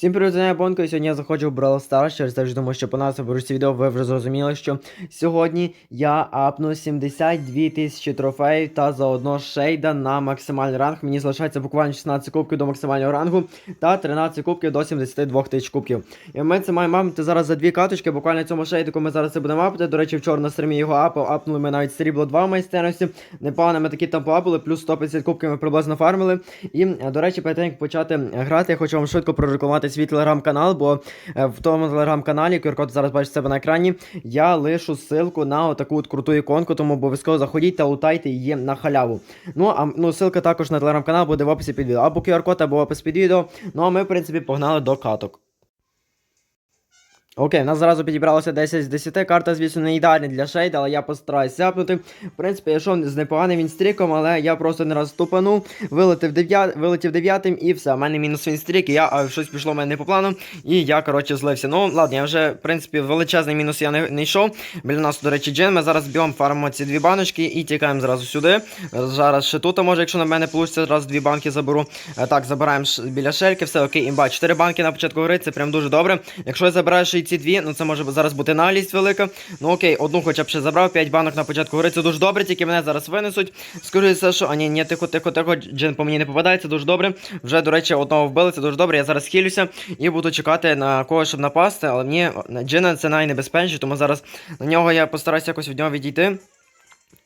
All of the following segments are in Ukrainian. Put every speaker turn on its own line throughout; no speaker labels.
Всім привіт, я Бонко, і сьогодні я заходжу в Brawl Stars, через те, що думаю, що по нас в ці відео ви вже зрозуміли, що сьогодні я апну 72 тисячі трофеїв та заодно шейда на максимальний ранг. Мені залишається буквально 16 кубків до максимального рангу та 13 кубків до 72 тисяч кубків. І ми це маємо мапити зараз за дві каточки, буквально цьому шейдику ми зараз це будемо мапити. До речі, вчора на стрімі його апав, апнули ми навіть срібло 2 в майстерності. Непогано ми такі там поапали, плюс 150 кубків ми приблизно фармили. І, е, до речі, перед тим, як почати грати, я хочу вам швидко прорекламувати свій телеграм-канал, бо е, в тому телеграм-каналі, QR-код зараз бачить себе на екрані, я лишу ссылку на отаку от круту іконку, тому обов'язково заходіть та лутайте її на халяву. Ну, а ну, ссылка також на телеграм-канал буде в описі під відео. Або QR-код, або опис під відео. Ну а ми, в принципі, погнали до каток. Окей, у нас зразу підібралося 10 з 10. Карта, звісно, не ідеальна для шейда, але я постараюсь сяпнути. В принципі, я йшов з непоганим вінстріком, але я просто не раз тупанув, вилетів, дев'я... вилетів дев'ятим і все. У мене мінус вінстрік, і я а, щось пішло в мене не по плану. І я, коротше, злився. Ну, ладно, я вже, в принципі, величезний мінус я не, не йшов. Біля нас, до речі, джин. Ми зараз б'ємо фармимо ці дві баночки і тікаємо зразу сюди. Зараз ще тут, а може, якщо на мене вийде, зразу дві банки заберу. Е, Так, забираємо біля шельки, все окей, імба. Чотири банки на початку гри, це прям дуже добре. Якщо я забираю ще ці дві, ну це може зараз бути наглість велика. Ну окей, одну хоча б ще забрав, 5 банок на початку гри, це дуже добре, тільки мене зараз винесуть. Все, що. А ні, ні, тихо, тихо, тихо, джин по мені не попадає, це дуже добре. Вже, до речі, одного вбили, це дуже добре. Я зараз хилюся і буду чекати на когось, щоб напасти, але мені на джина це найнебезпечніше, тому зараз на нього я постараюся якось від нього відійти.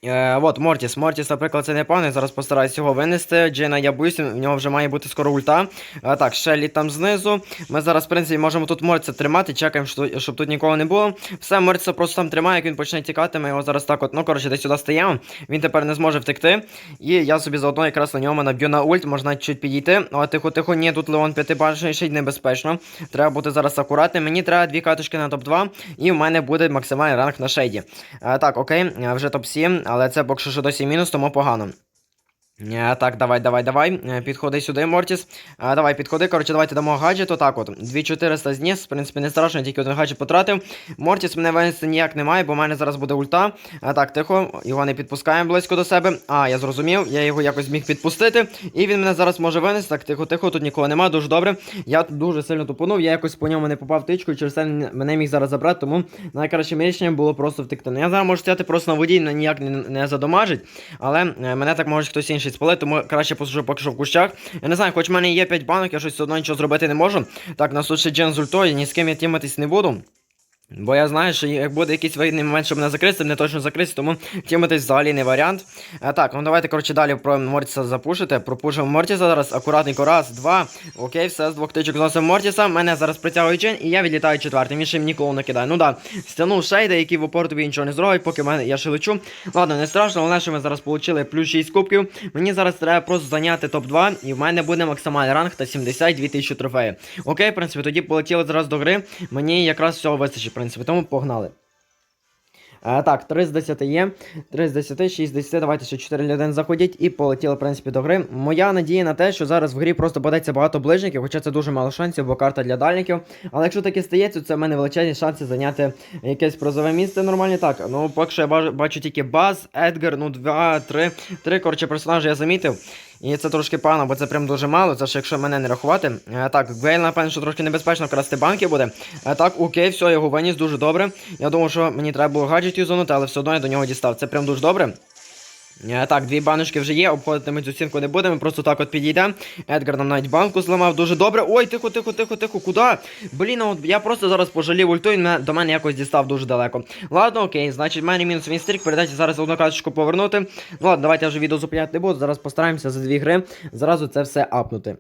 Е, от, Мортіс. Мортіс, наприклад, це непоганий. Зараз постараюсь його винести. Джина, я боюся, в нього вже має бути скоро ульта. Е, так, Шеллі там знизу. Ми зараз, в принципі, можемо тут Мортіса тримати, чекаємо, що- щоб тут нікого не було. Все, Мортіса просто там тримає, як він почне тікати. Ми його зараз так от, ну, коротше, десь сюди стаємо. Він тепер не зможе втекти. І я собі заодно якраз на ньому наб'ю на ульт, можна чуть підійти. Ну, а тихо, тихо, ні, тут Леон п'ятибашний ще й небезпечно. Треба бути зараз акуратним. Мені треба дві каточки на топ-2, і в мене буде максимальний ранг на шейді. Е, так, окей, е, вже топ-7, але це поки що досі мінус, тому погано. Е, Так, давай, давай, давай. Е, Підходи сюди, Мортіс. Е, Давай, підходи. Коротше, давайте дамо гаджет. Отак от. 2400 зніс. В принципі, не страшно, тільки один гаджет потратив. Мортіс мене винести ніяк немає, бо в мене зараз буде ульта. Так, тихо, його не підпускаємо близько до себе. А, я зрозумів, я його якось зміг підпустити. І він мене зараз може винести. Так, тихо, тихо, тут нікого немає, дуже добре. Я тут дуже сильно тупонув, я якось по ньому не попав тичку, і через це мене міг зараз забрати, тому найкращим рішенням було просто втекти. Ну я зараз можу стояти просто на воді, ніяк не, задомажить, але мене так може хтось інший спалити, тому краще посушу поки що в кущах. Я не знаю, хоч в мене є 5 банок, я щось одно нічого зробити не можу. Так, нас тут ще Джен з ультою, ні з ким я тіматись не буду. Бо я знаю, що як буде якийсь вигідний момент, щоб мене закрити, мене точно закрити, тому тіматись взагалі не варіант. А, так, ну давайте, коротше, далі про Мортіса запушити. Пропушимо Мортіса зараз, акуратненько, раз, два. Окей, все, з двох тичок зносимо Мортіса. Мене зараз притягує Джин, і я відлітаю четвертим. Він ще мені ніколи накидає. Ну да, стягнув шейда, який в опор тобі нічого не зробить, поки мене я ще лечу. Ладно, не страшно, головне, що ми зараз отримали плюс 6 кубків. Мені зараз треба просто зайняти топ-2, і в мене буде максимальний ранг та 72 тисячі трофеїв. Окей, в принципі, тоді полетіли зараз до гри. Мені якраз всього вистачить, в принципі, тому погнали. А, так, 3 з 10 є, 3 з 10, 6 з 10, давайте ще 4 людини заходять і полетіли, в принципі, до гри. Моя надія на те, що зараз в грі просто подається багато ближників, хоча це дуже мало шансів, бо карта для дальників. Але якщо таке стається, то це в мене величезні шанси зайняти якесь прозове місце нормальне. Так, ну поки що я бачу тільки Баз, Едгар, ну 2, 3, 3, коротше, персонажі я замітив. І це трошки погано, бо це прям дуже мало. Це ж якщо мене не рахувати. Е, так, Гвейл, напевно, що трошки небезпечно красти банки буде. Е, так, окей, все, його виніс дуже добре. Я думав, що мені треба було гаджет зонути, але все одно я до нього дістав. Це прям дуже добре. Е, Так, дві баночки вже є, обходити ми цю стінку не будемо, просто так от підійдемо. Едгар нам навіть банку зламав дуже добре. Ой, тихо, тихо, тихо, тихо, куди? Блін, ну от я просто зараз пожалів ульту, мене- до мене якось дістав дуже далеко. Ладно, окей, значить, в мене мінус вінстрік, передайте зараз одну карточку повернути. Ну ладно, давайте я вже відео зупиняти не буду, зараз постараємося за дві гри зразу це все апнути.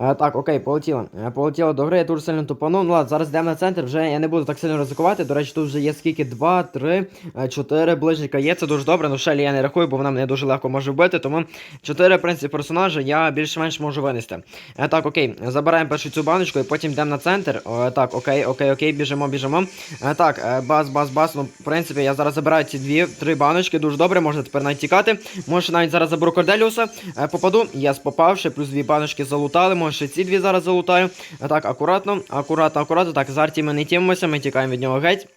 Е, так, окей, полетіло. Е, полетіло до гри, я дуже сильно тупанув. Ну ладно, зараз йдемо на центр, вже я не буду так сильно ризикувати. До речі, тут вже є скільки? 2, 3, 4 ближника є, це дуже добре. Ну, Шелі я не рахую, бо вона мене дуже легко може вбити. Тому 4, в принципі, персонажі я більш-менш можу винести. Е, так, окей, забираємо першу цю баночку і потім йдемо на центр. Так, окей, окей, окей, біжимо, біжимо. Так, бас, бас, бас. Ну, в принципі, я зараз забираю ці дві, три баночки, дуже добре, можна тепер навіть тікати. Може навіть зараз заберу Корделіуса, попаду. Я попав, ще плюс дві баночки залутали, може ще ці дві зараз залутаю. Так, акуратно, акуратно, акуратно. Так, з Арті ми не тімимося, ми тікаємо від нього геть.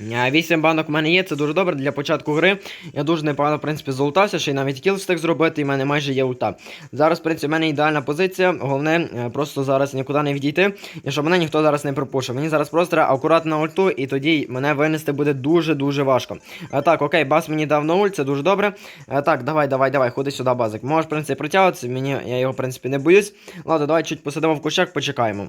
Е, Вісім банок в мене є, це дуже добре для початку гри. Я дуже непогано, в принципі, золотався, ще й навіть кіл встиг зробити, і в мене майже є ульта. Зараз, в принципі, в мене ідеальна позиція. Головне, е, просто зараз нікуди не відійти, і щоб мене ніхто зараз не пропушив. Мені зараз просто треба акуратно ульту, і тоді мене винести буде дуже-дуже важко. А, так, окей, бас мені дав на ульт, це дуже добре. Так, давай, давай, давай, ходи сюди, базик. Можеш, в принципі, протягуватися, мені я його, в принципі, не боюсь. Ладно, давай чуть посидимо в кущах, почекаємо.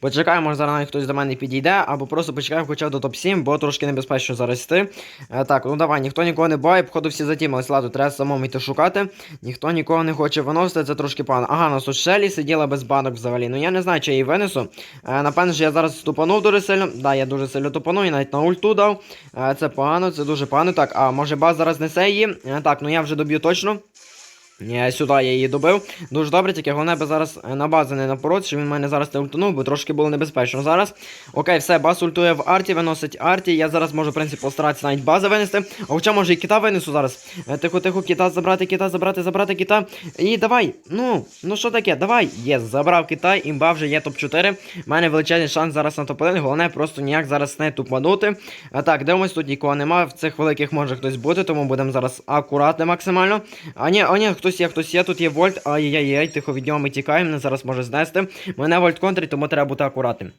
Почекаємо, може зараз хтось до мене підійде, або просто почекаємо хоча б до топ-7, бо трошки небезпечно зараз йти. Е, так, ну давай, ніхто нікого не бає, походу всі затімились, ладно, треба самому йти шукати. Ніхто нікого не хоче виносити, це трошки погано. Ага, нас тут Шелі сиділа без банок взагалі. Ну я не знаю, чи я її винесу. Е, напевно, що я зараз тупанув дуже сильно. Да, я дуже сильно тупанув і навіть на ульту дав. Е, це погано, це дуже погано. Так, а може баз зараз несе її? Е, так, ну я вже доб'ю точно. Я сюди я її добив. Дуже добре, тільки головне би зараз е, на базу не напороть, що він мене зараз не ультанув, бо трошки було небезпечно зараз. Окей, все, баз ультує в арті, виносить арті. Я зараз можу, в принципі, постаратися навіть бази винести. А хоча може і кита винесу зараз. Е, Тихо, тихо, кита забрати, кита забрати, забрати кита. І давай. Ну, ну що таке? Давай. Є, забрав Китай, імба вже є топ-4. У мене величезний шанс зараз на топ-1. Головне просто ніяк зараз не тупанути. Так, дивимось, тут нікого немає. В цих великих може хтось бути, тому будемо зараз акуратно максимально. А ні, а ні, хтось є, хтось є, тут є вольт. Ай-яй-яй, тихо від нього ми тікаємо, зараз може знести. Мене вольт контрить, тому треба бути акуратним.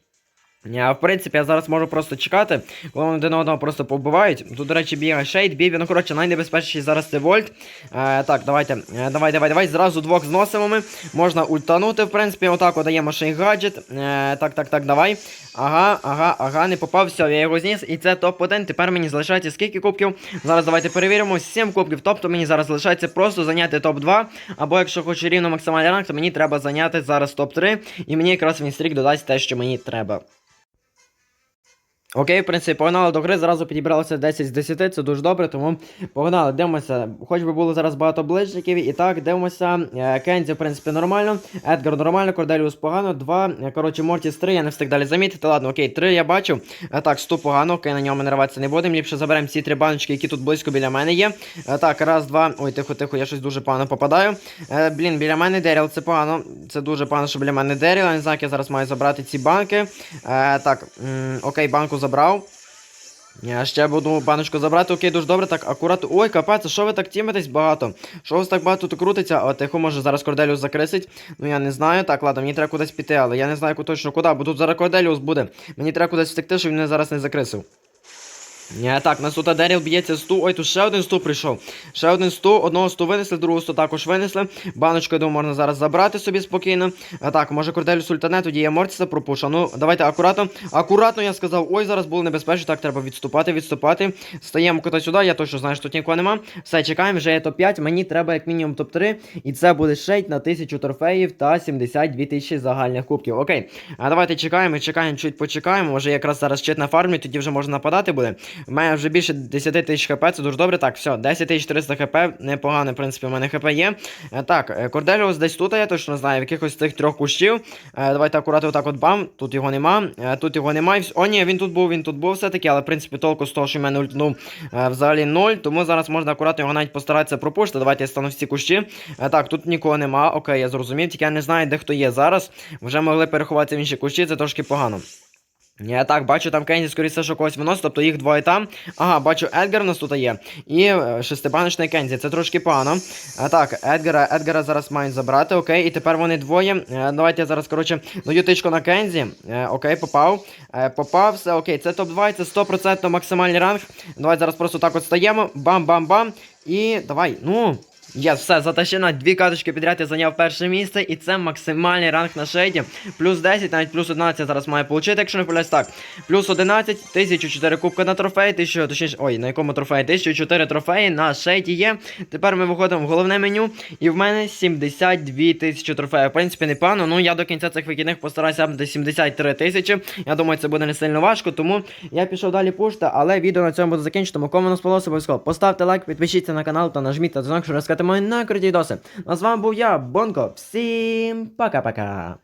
А, в принципі, я зараз можу просто чекати, вони один одного просто побивають. Тут, до речі, бігає шейд, бібі, ну коротше, найнебезпечніший зараз це вольт. Е, так, давайте, е, давай, давай, давай. Зразу двох зносимо ми. Можна ультанути, в принципі, отак от даємо ще гаджет. Е, так, так, так, давай. Ага, ага, ага, не попав, все, я його зніс. І це топ-1. Тепер мені залишається скільки кубків. Зараз давайте перевіримо. 7 кубків. Тобто мені зараз залишається просто зайняти топ-2. Або якщо хочу рівно максимальний ранг, то мені треба зайняти зараз топ-3. І мені якраз він стрік додасть те, що мені треба. Окей, в принципі, погнали до гри, зразу підібралося 10 з 10, це дуже добре, тому погнали, дивимося. Хоч би було зараз багато ближників. І так, дивимося. Е, Кензі, в принципі, нормально. Едгар нормально, Корделіус погано. Два. е, Коротше, Мортіс 3, я не встиг далі замітити. Ладно, окей, 3 я бачу. Е, Так, сту погано, окей, на ньому нерватися не будемо. Ліпше заберемо ці три баночки, які тут близько біля мене є. Так, раз, два. Ой, тихо, тихо, я щось дуже погано попадаю. Блін, біля мене Деріл, це погано. Це дуже погано, що біля мене Деріл. Я не знаю, як я зараз маю забрати ці банки. Так, окей, банку забрав. Я ще буду баночку забрати, окей, дуже добре, так, акуратно. Ой, капець, що ви так тімитесь багато? Що вас так багато тут крутиться? О, тихо, може зараз корделю закрисить. Ну я не знаю. Так, ладно, мені треба кудись піти, але я не знаю точно куди, бо тут зараз Корделіус буде. Мені треба кудись втекти, щоб він мене зараз не закрисив. Ні, так, нас тут Деріл б'ється сту. Ой, тут ще один сту прийшов. Ще один сту, одного сту винесли, другого сту також винесли. Баночку, я думаю, можна зараз забрати собі спокійно. А так, може Корделю Сультане, тоді я Мортіса пропушу. Ну, давайте акуратно. Акуратно я сказав, ой, зараз було небезпечно, так треба відступати, відступати. Стаємо куди сюди, я точно знаю, що тут нікого нема. Все, чекаємо, вже є топ-5. Мені треба як мінімум топ-3. І це буде шейт на 1000 трофеїв та 72 тисячі загальних кубків. Окей. А давайте чекаємо, чекаємо, чуть почекаємо. Може якраз зараз чит на фармі, тоді вже можна нападати буде. Мене вже більше 10 тисяч хп, це дуже добре. Так, все, 10 300 хп, непогано, в принципі, у мене хп є. Е, Так, е, Корделіус десь тут, я точно знаю, в якихось тих трьох кущів. Е, Давайте акуратно отак от бам. Тут його нема. Тут його немає. О, ні, він тут був, він тут був все-таки, але в принципі толку з того, що в мене ультнув взагалі ноль. Тому зараз можна акуратно його навіть постаратися пропушити. Давайте я стану в ці кущі. Так, тут нікого нема. Окей, я зрозумів, тільки я не знаю, де хто є зараз. Вже могли переховатися в інші кущі, це трошки погано. Я так, бачу, там Кензі, скоріше, що когось виносить, тобто їх двоє там. Ага, бачу, Едгар у нас тут є. І е, шестибаночний Кензі, це трошки погано. А так, Едгара, Едгара зараз мають забрати, окей. І тепер вони двоє. Е, давайте я зараз, коротше, даю тичку на Кензі. Е, окей, попав. Попав, все, окей, це топ-2, це 100% максимальний ранг. Давайте зараз просто так от стаємо. Бам-бам-бам. І давай, ну. Я все, затащена дві каточки підряд я зайняв перше місце, і це максимальний ранг на шейді. Плюс 10, навіть плюс 11 зараз маю отримати, якщо не помиляюсь так. Плюс 11, 1004 кубка на трофей, 1000, точніше, ой, на якому трофеї? 1004 трофеї на шейді є. Тепер ми виходимо в головне меню, і в мене 72 тисячі трофеїв. В принципі, непогано. Ну я до кінця цих вихідних постараюся до 73 тисячі. Я думаю, це буде не сильно важко, тому я пішов далі пушти, але відео на цьому буду закінчити. Кому не сподобалося, обов'язково поставте лайк, підпишіться на канал та нажміть на дзвінок, щоб розказати мої накруті відоси. Ну а з вами був я, Бонко. Всім пока-пока.